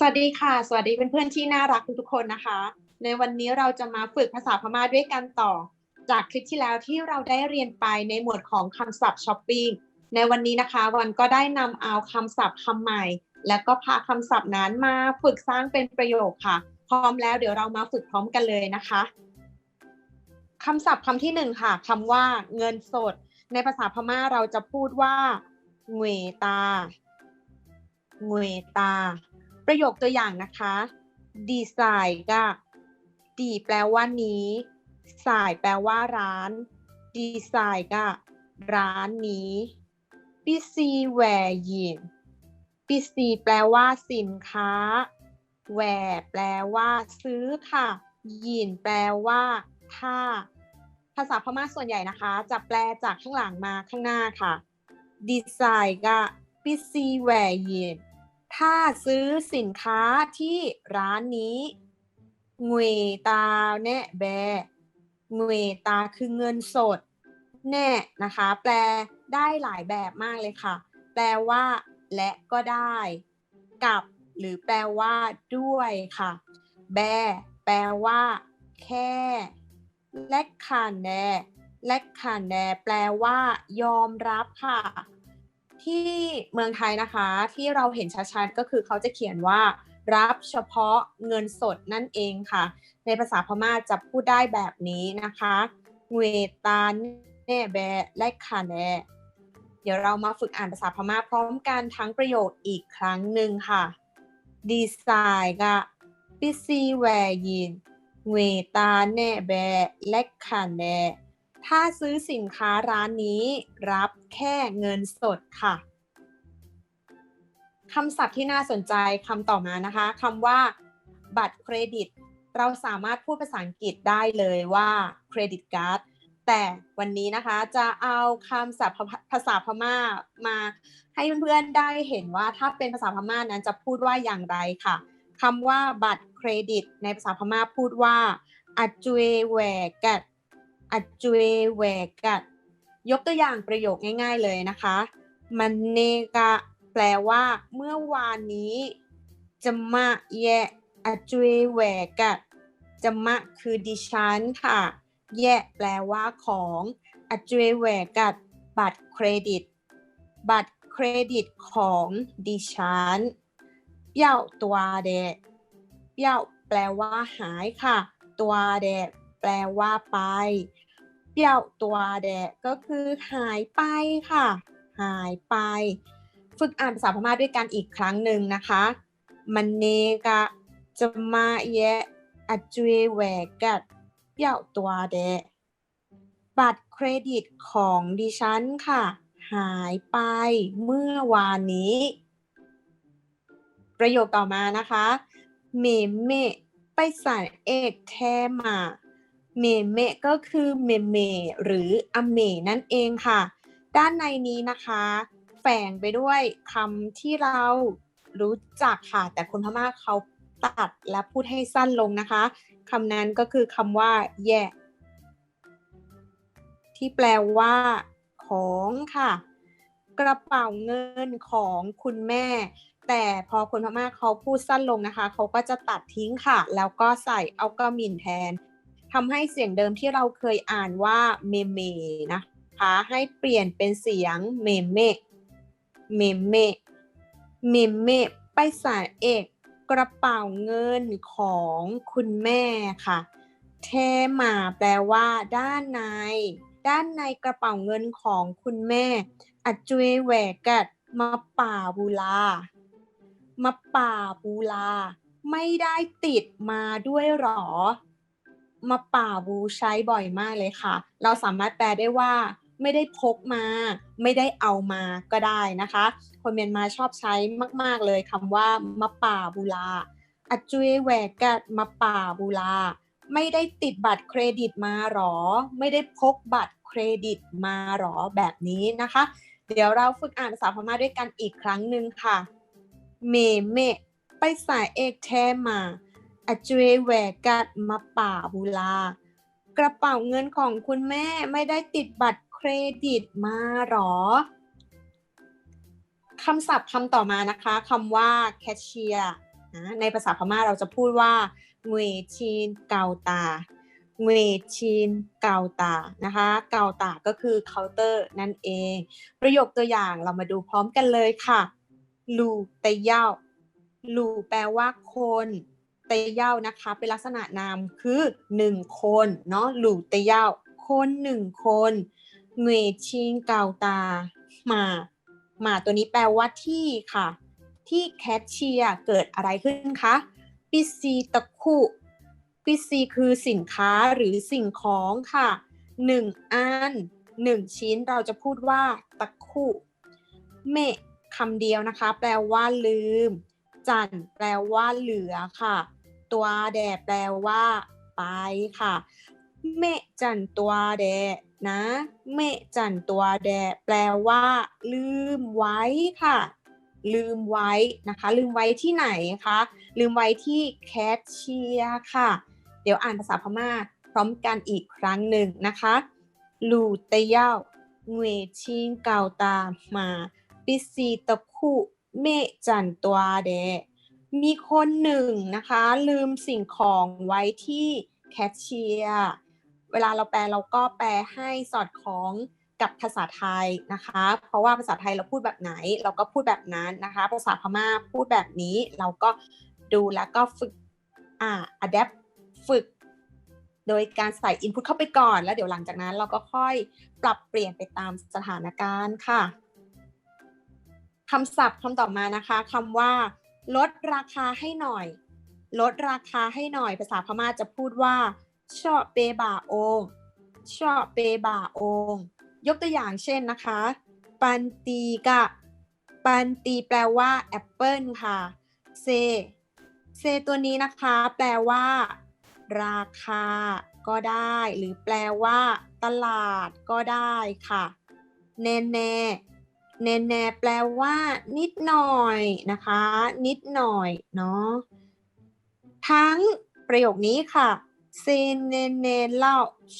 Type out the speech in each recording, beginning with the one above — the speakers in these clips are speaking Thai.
สวัสดีค่ะ สวัสดีเพื่อนๆที่น่ารักทุกๆคนนะคะ ในวันนี้เราจะมาฝึกภาษาพม่าด้วยกันต่อ จากคลิปที่แล้วที่เราได้เรียนไปในหมวดของคำศัพท์ช้อปปิ้งในวันนี้นะคะ วันก็ได้นำเอาคำศัพท์คำใหม่ แล้วก็พาคำศัพท์นั้นมาฝึกสร้างเป็นประโยคค่ะ พร้อมแล้วเดี๋ยวเรามาฝึกพร้อมกันเลยนะคะคำศัพท์คำที่หนึ่งค่ะคำว่า เงินสด ในภาษาพม่าเราจะพูดว่าเงวตาเงวตา ประโยคตัวอย่างนะคะ ดีไซน์ก็ดีแปลว่านี้สายแปลว่าร้าน ดีไซน์ก็ร้านนี้ปิซีแวยินปิซีแปลว่าสินค้าแหวแปลว่าซื้อค่ะ ยินแปลว่าถ้าภาษาพม่าส่วนใหญ่นะคะ จะแปลจากข้างหลังมาข้างหน้าค่ะ ดีไซน์ก็ปิซีแวยิน ถ้าซื้อสินค้าที่ร้านนี้งวยตาแน่แบงวยตาคือเงินสด แน่นะคะ แปลได้หลายแบบมากเลยค่ะ แปลว่า และก็ได้ กับ หรือแปลว่า ด้วยค่ะ แบ แปลว่า แค่และคันแนและคันแนแปลว่า ยอมรับค่ะ ที่เมืองไทยนะคะที่เราเห็นชัดๆก็คือเขาจะเขียนว่ารับเฉพาะเงินสดนั่นเองค่ะ ในภาษาพม่าจะพูดได้แบบนี้นะคะเวตาแน่แบและคาแนเดี๋ยวเรามาฝึกอ่านภาษาพม่าพร้อมกันทั้งประโยคอีกครั้งหนึ่งค่ะดีไซน์กะปิซีแวยินเวตาแน่แบและคาแน ถ้าซื้อสินค้าร้านนี้รับแค่เงินสดค่ะคำศัพท์ที่น่าสนใจคำต่อมานะคะคำว่า บัตรเครดิต เราสามารถพูดภาษาอังกฤษได้เลยว่าเครดิตการ์ดแต่วันนี้นะคะจะเอาคำศัพท์ภาษาพม่ามาให้เพื่อนๆได้เห็นว่าถ้าเป็นภาษาพม่านั้นจะพูดว่าอย่างไรค่ะคำว่าบัตรเครดิต ในภาษาพม่าพูดว่าอจวแวกัด อจวยแวกัดยกตัวอย่างประโยคง่าย ๆเลยนะคะ มันเนกะแปลว่า เมื่อวานนี้จะมาแยอจวยแวกัดจะมาคือดิฉันค่ะ แยะแปลว่าของอจวยแวกัดบัตรเครดิต บัตรเครดิตของดิฉันเปี่ยวตัวเดเปี่ยวแปลว่าหายค่ะ ตัวเดแปลว่าไป เปี่ยวตัวเดก็คือหายไปค่ะ หายไป ฝึกอ่านภาษาพม่าด้วยกันอีกครั้งหนึ่งนะคะ มันเนกะจะมาแยะอจวยแวกัดเปี่ยวตัวเดบัตรเครดิตของดิฉันค่ะ หายไปเมื่อวานนี้ ประโยคต่อมานะคะ เมเมไปใส่เอกแทมา เมเมก็คือเมเมหรืออเมนั่นเองค่ะ ด้านในนี้นะคะ แฝงไปด้วยคำที่เรารู้จักค่ะ แต่คนพม่าเขาตัดและพูดให้สั้นลงนะคะคำนั้นก็คือคำว่า แย่ที่แปลว่า ของค่ะ กระเป๋าเงินของคุณแม่ แต่พอคนพม่าเขาพูดสั้นลงนะคะ เขาก็จะตัดทิ้งค่ะ แล้วก็ใส่เอากระมินแทน ทำให้เสียงเดิมที่เราเคยอ่านว่าเมเมนะคะให้เปลี่ยนเป็นเสียงเมเมเมเมเมเมไปใส่เอกกระเป๋าเงินของคุณแม่ค่ะเทมาแปลว่า ด้านใน ด้านในกระเป๋าเงินของคุณแม่อจวยแหวกัดมาป่าบูลามาป่าบูลา ไม่ได้ติดมาด้วยหรอ มาป่าบูใช้บ่อยมากเลยค่ะ เราสามารถแปลได้ว่า ไม่ได้พกมา ไม่ได้เอามาก็ได้นะคะ คนเมียนมาชอบใช้มาก ๆเลยคำว่ามาป่าบูลาอจุยแวกัดมาป่าบูลา ไม่ได้ติดบัตรเครดิตมาหรอ ไม่ได้พกบัตรเครดิตมาหรอแบบนี้นะคะ เดี๋ยวเราฝึกอ่านภาษาพม่าด้วยกันอีกครั้งหนึ่งค่ะ เมเมไปสายเอกแทมา อจุยแหวกัดมาป่าบูลา กระเป๋าเงินของคุณแม่ไม่ได้ติดบัตรเครดิตมาหรอคำศัพท์คำต่อมานะคะคำว่าแคชเชียร์ในภาษาพม่าเราจะพูดว่าเงวชินเกาตาเงวชินเกาตานะคะ เกาตาก็คือเคาน์เตอร์นั่นเอง ประโยคตัวอย่างเรามาดูพร้อมกันเลยค่ะ ลูเตเย่าลูแปลว่าคน เตเย่านะคะเป็นลักษณะนามคือหนึ่งคนเนาะหลู่เตเย่าคนหนึ่งคนเงวยชินเกาตามามาตัวนี้แปลว่าที่ค่ะ ที่แคชเชียร์เกิดอะไรขึ้นคะปิซีตะคุปิซีคือสินค้าหรือสิ่งของค่ะหนึ่งอันหนึ่งชิ้นเราจะพูดว่าตะคุเมะคำเดียวนะคะ แปลว่าลืม จันแปลว่าเหลือค่ะ ตัวแดแปลว่า ไปค่ะ เมจันตัวแดนะ เมจันตัวแดแปลว่า ลืมไว้ค่ะ ลืมไว้นะคะ ลืมไว้ที่ไหนคะ ลืมไว้ที่แคชเชียร์ค่ะ เดี๋ยวอ่านภาษาพม่าพร้อมกันอีกครั้งหนึ่งนะคะลูเตเย่าเงวชิงเกาตามาปิซีตะคุเมจันตัวแด มีคนหนึ่งนะคะ ลืมสิ่งของไว้ที่แคชเชียร์เวลาเราแปลเราก็แปลให้สอดคล้องกับภาษาไทยนะคะ เพราะว่าภาษาไทยเราพูดแบบไหน เราก็พูดแบบนั้นนะคะ ภาษาพม่าพูดแบบนี้เราก็ดูแล้วก็ฝึกอ่า adapt ฝึก โดยการใส่ input เข้าไปก่อนแล้วเดี๋ยวหลังจากนั้นเราก็ค่อยปรับเปลี่ยนไปตามสถานการณ์ค่ะคำศัพท์คำต่อมานะคะคำว่า ลดราคาให้หน่อย ลดราคาให้หน่อย ภาษาพม่าจะพูดว่าชอบเปบาโองชอบเปบาโองยกตัวอย่างเช่นนะคะ ปันตีกะ ปันตีแปลว่าแอปเปิลค่ะเซเซตัวนี้นะคะ แปลว่า ราคาก็ได้ หรือแปลว่า ตลาดก็ได้ค่ะ แน่แน่ แน่แนแปลว่า นิดหน่อยนะคะ นิดหน่อยเนาะทั้งประโยคนี้ค่ะเซเนเนเล่า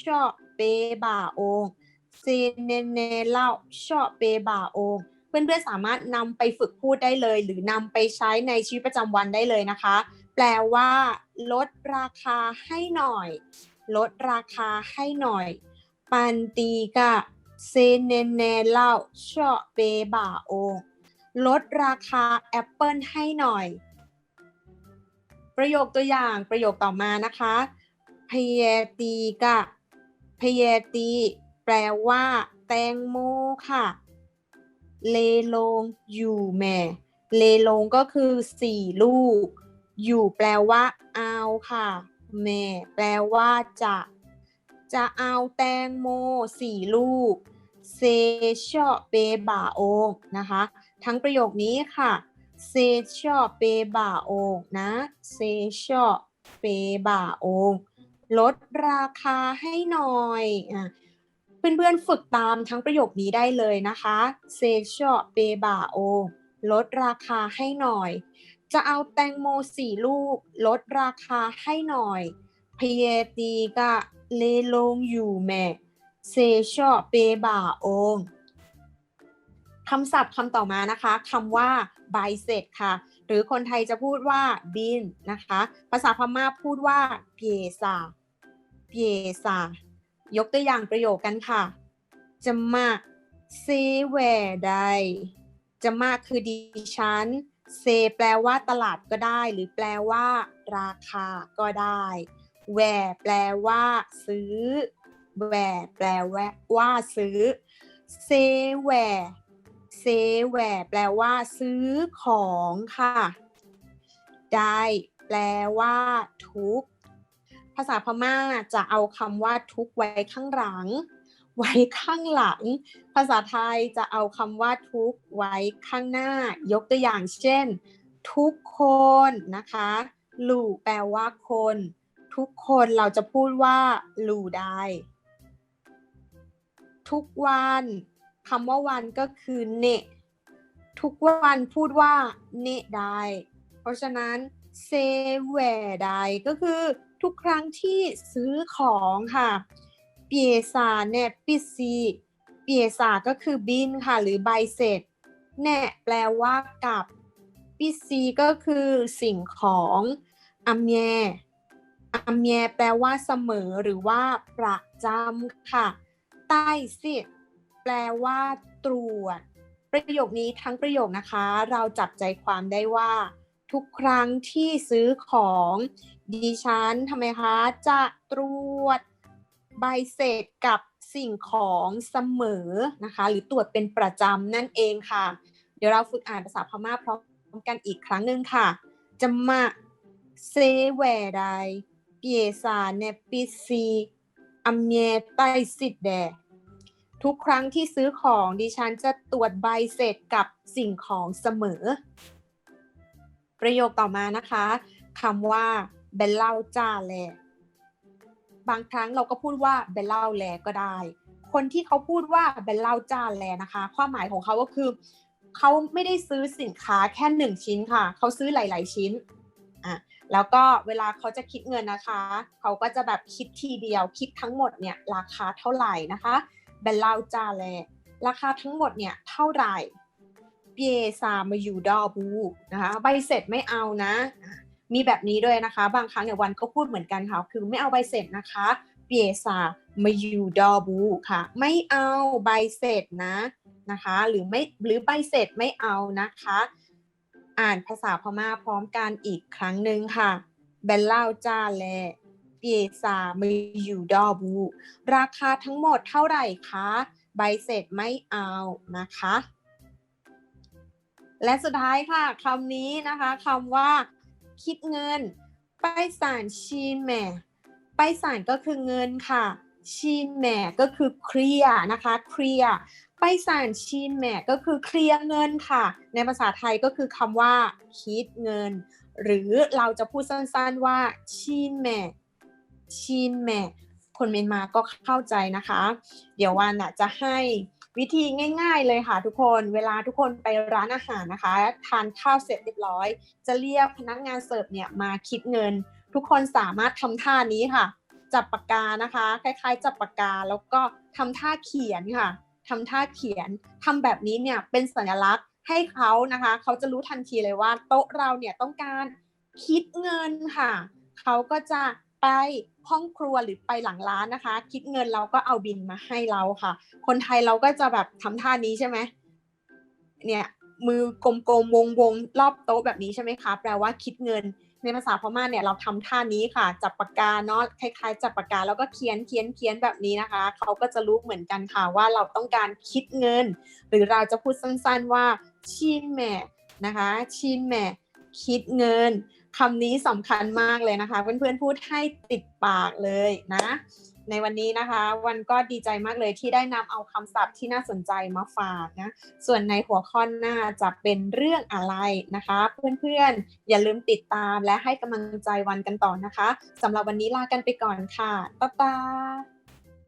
ชอบเปบาองเซเนเนเล่าชอบเปบาองเพื่อนๆสามารถนำไปฝึกพูดได้เลย หรือนำไปใช้ในชีวิตประจำวันได้เลยนะคะ แปลว่า ลดราคาให้หน่อย ลดราคาให้หน่อย ปันตีกะ เซเนเนเล่าชอเปบาโองลดราคาแอปเปิลให้หน่อย ประโยคตัวอย่างประโยคต่อมานะคะพเยตีกะพเยตี แปลว่า แตงโมค่ะ เลลงอยู่แม่ เลลงก็คือสี่ลูก อยู่แปลว่าเอาค่ะ แม่ แปลว่าจะ จะเอาแตงโมสี่ลูก เซชอเปบาโองนะคะ ทั้งประโยคนี้ค่ะเซชอเปบาโองนะเซชอเปบาโองลดราคาให้หน่อยอะเพื่อนๆฝึกตามทั้งประโยคนี้ได้เลยนะคะเซชอเปบาโอลดราคาให้หน่อย จะเอาแตงโมสี่ลูก ลดราคาให้หน่อยพเยตีกะเลลงอยู่แม่ เซชอเปบาโอคำศัพท์คำต่อมานะคะคำว่า ใบเสร็จค่ะ หรือคนไทยจะพูดว่าบินนะคะ ภาษาพม่าพูดว่าเพียซาเพียซายกตัวอย่างประโยคกันค่ะจะมาเซแวใดจะมาคือดิฉันเซแปลว่าตลาดก็ได้ หรือแปลว่า ราคาก็ได้แวแปลว่า ซื้อ แวแปลว่าว่าซื้อ เซแวเซแวแปลว่าซื้อของค่ะ ได้แปลว่าทุก ภาษาพม่าจะเอาคำว่าทุกไว้ข้างหลัง ไว้ข้างหลัง ภาษาไทยจะเอาคำว่าทุกไว้ข้างหน้า ยกตัวอย่างเช่น ทุกคนนะคะหลู่แปลว่าคน ทุกคนเราจะพูดว่าหลู่ได้ ทุกวันคำว่าวันก็คือเนทุกวันพูดว่าเนได้ เพราะฉะนั้นเซเวได้ก็คือทุกครั้งที่ซื้อของค่ะเปียซาเนปิซีเปียซาก็คือบินค่ะ หรือใบเสร็จแน่แปลว่ากับปีปีซีก็คือสิ่งของอัมแยอัมแยแปลว่าเสมอหรือว่าประจำค่ะ ใต้สิแปลว่า ตรวจ ประโยคนี้ทั้งประโยคนะคะ เราจับใจความได้ว่า ทุกครั้งที่ซื้อของดิฉันทำไมคะจะตรวจใบเสร็จกับสิ่งของเสมอนะคะ หรือตรวจเป็นประจำนั่นเองค่ะ เดี๋ยวเราฝึกอ่านภาษาพม่าพร้อมกันอีกครั้งหนึ่งค่ะจะมาเซเวไดเปียซาเนปิซีอัมเมไตสิดแด ทุกครั้งที่ซื้อของดิฉันจะตรวจใบเสร็จกับสิ่งของเสมอ ประโยคต่อมานะคะคำว่าเบลเล่าจ้าแลบางครั้งเราก็พูดว่าเบลเล่าแลก็ได้ คนที่เขาพูดว่าเบลเล่าจ้าแลนะคะ ความหมายของเขาก็คือ เขาไม่ได้ซื้อสินค้าแค่หนึ่งชิ้นค่ะ เขาซื้อหลาย ๆ ชิ้นอะแล้วก็เวลาเขาจะคิดเงินนะคะ เขาก็จะแบบคิดทีเดียวคิดทั้งหมดเนี่ยราคาเท่าไหร่นะคะ เบลเล่าจ้าแลราคาทั้งหมดเนี่ยเท่าไหร่เปียซามาอยู่ดอบูนะคะใบเสร็จไม่เอานะ มีแบบนี้ด้วยนะคะ บางครั้งเนี่ยวันก็พูดเหมือนกันค่ะ คือไม่เอาใบเสร็จนะคะเปียซามาอยู่ดอบูค่ะ ไม่เอาใบเสร็จนะนะคะ หรือไม่หรือใบเสร็จไม่เอานะคะ อ่านภาษาพม่าพร้อมกันอีกครั้งหนึ่งค่ะเบลเล่าจ้าแล เปียซามาอยู่ดอบูราคาทั้งหมดเท่าไหร่คะ ใบเสร็จไม่เอานะคะ และสุดท้ายค่ะคำนี้นะคะคำว่า คิดเงิน ไปสารชีแหม่ไปสารก็คือเงินค่ะชีแหม่ก็คือเคลียนะคะเคลียไปสารชีแหม่ก็คือเคลียเงินค่ะ ในภาษาไทยก็คือคำว่า คิดเงิน หรือเราจะพูดสั้นๆว่าชีแหม่ ชีแม่คนเมียนมาก็เข้าใจนะคะ เดี๋ยววันน่ะจะให้วิธีง่าย ๆ เลยค่ะทุกคน เวลาทุกคนไปร้านอาหารนะคะ ทานข้าวเสร็จเรียบร้อย จะเรียกพนักงานเสิร์ฟเนี่ยมาคิดเงิน ทุกคนสามารถทำท่านี้ค่ะ จับปากกานะคะ คล้าย ๆ จับปากกาแล้วก็ทำท่าเขียนค่ะทำท่าเขียนทำแบบนี้เนี่ยเป็นสัญลักษณ์ให้เขานะคะ เขาจะรู้ทันทีเลยว่า โต๊ะเราเนี่ยต้องการคิดเงินค่ะ เขาก็จะ ไปห้องครัวหรือไปหลังร้านนะคะ คิดเงินเราก็เอาบินมาให้เราค่ะ คนไทยเราก็จะแบบทำท่านี้ใช่ไหมเนี่ยมือกลมๆวงๆรอบโต๊ะแบบนี้ใช่ไหมคะแปลว่าคิดเงินในภาษาพม่าเนี่ยเราทำท่านี้ค่ะ จับปากกาเนาะคล้ายๆ จับปากกาแล้วก็เขียนเขียนเขียนแบบนี้นะคะ เขาก็จะรู้เหมือนกันค่ะว่าเราต้องการคิดเงิน หรือเราจะพูดสั้นๆว่าชีแม่นะคะชีแม่คิดเงิน คำนี้สำคัญมากเลยนะคะ เพื่อนๆพูดให้ติดปากเลยนะ ในวันนี้นะคะ วันก็ดีใจมากเลยที่ได้นำเอาคำศัพท์ที่น่าสนใจมาฝากนะ ส่วนในหัวข้อหน้าจะเป็นเรื่องอะไรนะคะ เพื่อนๆ อย่าลืมติดตามและให้กำลังใจวันกันต่อนะคะสำหรับวันนี้ลากันไปก่อนค่ะบ๊ายบาย